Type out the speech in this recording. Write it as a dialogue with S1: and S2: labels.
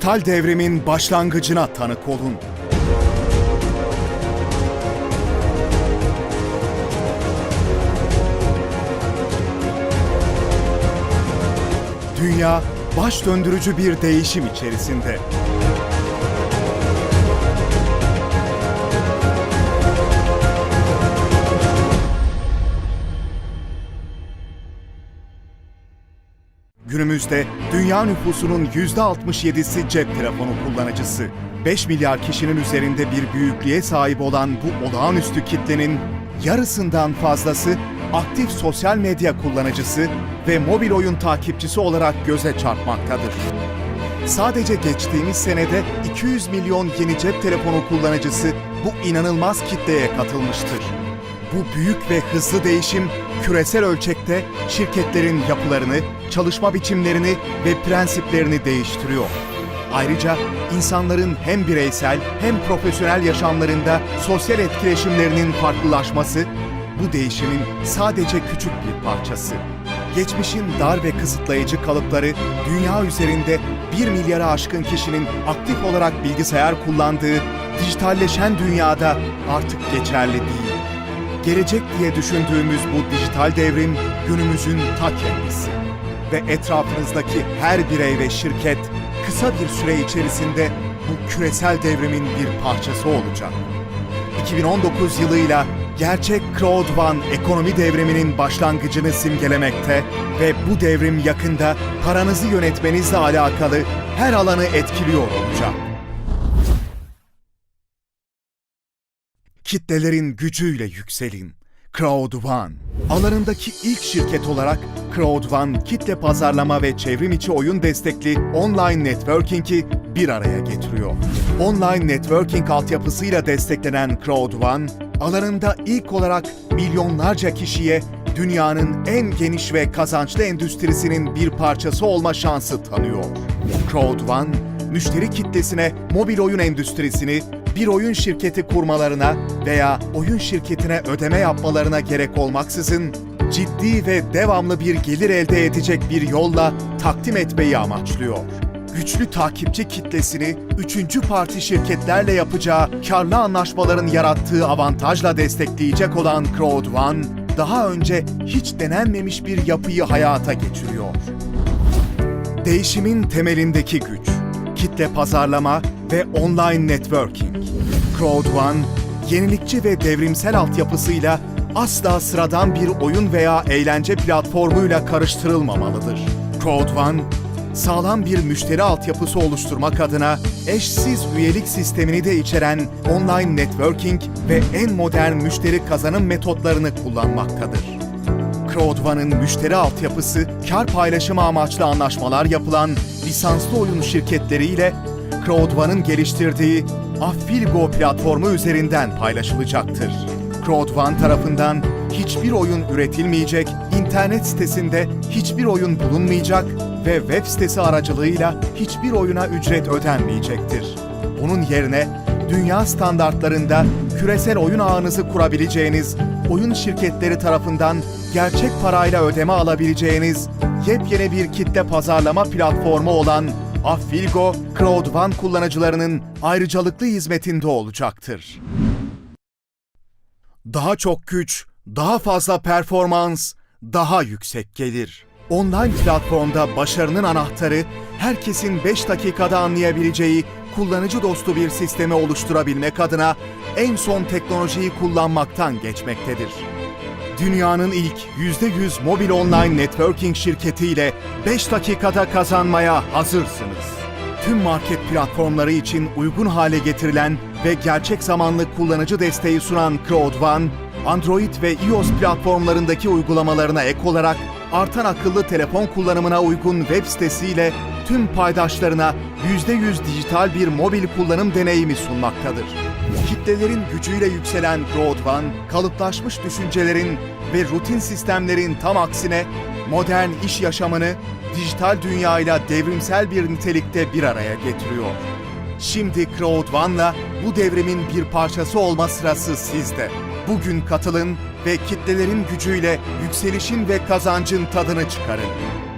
S1: dijital devrimin başlangıcına tanık olun. Dünya baş döndürücü bir değişim içerisinde. Günümüzde dünya nüfusunun %67'si cep telefonu kullanıcısı. 5 milyar kişinin üzerinde bir büyüklüğe sahip olan bu olağanüstü kitlenin yarısından fazlası aktif sosyal medya kullanıcısı ve mobil oyun takipçisi olarak göze çarpmaktadır. Sadece geçtiğimiz senede 200 milyon yeni cep telefonu kullanıcısı bu inanılmaz kitleye katılmıştır. Bu büyük ve hızlı değişim küresel ölçekte şirketlerin yapılarını, çalışma biçimlerini ve prensiplerini değiştiriyor. Ayrıca insanların hem bireysel hem profesyonel yaşamlarında sosyal etkileşimlerinin farklılaşması bu değişimin sadece küçük bir parçası. Geçmişin dar ve kısıtlayıcı kalıpları dünya üzerinde 1 milyara aşkın kişinin aktif olarak bilgisayar kullandığı dijitalleşen dünyada artık geçerli değil. Gelecek diye düşündüğümüz bu dijital devrim günümüzün ta kendisi. Ve etrafınızdaki her birey ve şirket kısa bir süre içerisinde bu küresel devrimin bir parçası olacak. 2019 yılıyla gerçek Crowd One ekonomi devriminin başlangıcını simgelemekte ve bu devrim yakında paranızı yönetmenizle alakalı her alanı etkiliyor olacak. Kitlelerin gücüyle yükselin. Crowd One. Alanındaki ilk şirket olarak Crowd One, kitle pazarlama ve çevrim içi oyun destekli online networking'i bir araya getiriyor. Online networking altyapısıyla desteklenen Crowd One, alanında ilk olarak milyonlarca kişiye dünyanın en geniş ve kazançlı endüstrisinin bir parçası olma şansı tanıyor. Crowd One, müşteri kitlesine mobil oyun endüstrisini bir oyun şirketi kurmalarına veya oyun şirketine ödeme yapmalarına gerek olmaksızın ciddi ve devamlı bir gelir elde edecek bir yolla takdim etmeyi amaçlıyor. Güçlü takipçi kitlesini üçüncü parti şirketlerle yapacağı karlı anlaşmaların yarattığı avantajla destekleyecek olan Crowd One, daha önce hiç denenmemiş bir yapıyı hayata geçiriyor. Değişimin temelindeki güç, kitle pazarlama ve online networking. Crowd One, yenilikçi ve devrimsel altyapısıyla asla sıradan bir oyun veya eğlence platformuyla karıştırılmamalıdır. Crowd One, sağlam bir müşteri altyapısı oluşturmak adına eşsiz üyelik sistemini de içeren online networking ve en modern müşteri kazanım metotlarını kullanmaktadır. Crowdvan'ın müşteri altyapısı, kar paylaşımı amaçlı anlaşmalar yapılan lisanslı oyun şirketleriyle Crowdvan'ın geliştirdiği Affilgo platformu üzerinden paylaşılacaktır. Crowdvan tarafından hiçbir oyun üretilmeyecek, internet sitesinde hiçbir oyun bulunmayacak ve web sitesi aracılığıyla hiçbir oyuna ücret ödenmeyecektir. Bunun yerine dünya standartlarında küresel oyun ağınızı kurabileceğiniz, oyun şirketleri tarafından gerçek parayla ödeme alabileceğiniz yepyeni bir kitle pazarlama platformu olan Affilgo, Crowd1 kullanıcılarının ayrıcalıklı hizmetinde olacaktır. Daha çok güç, daha fazla performans, daha yüksek gelir. Online platformda başarının anahtarı, herkesin 5 dakikada anlayabileceği kullanıcı dostu bir sistemi oluşturabilmek adına en son teknolojiyi kullanmaktan geçmektedir. Dünyanın ilk %100 mobil online networking şirketiyle 5 dakikada kazanmaya hazırsınız. Tüm market platformları için uygun hale getirilen ve gerçek zamanlı kullanıcı desteği sunan Crowd1, Android ve iOS platformlarındaki uygulamalarına ek olarak artan akıllı telefon kullanımına uygun web sitesiyle tüm paydaşlarına %100 dijital bir mobil kullanım deneyimi sunmaktadır. Kitlelerin gücüyle yükselen Crowd1, kalıplaşmış düşüncelerin ve rutin sistemlerin tam aksine modern iş yaşamını dijital dünyayla devrimsel bir nitelikte bir araya getiriyor. Şimdi Crowd1'la bu devrimin bir parçası olma sırası sizde. Bugün katılın ve kitlelerin gücüyle yükselişin ve kazancın tadını çıkarın.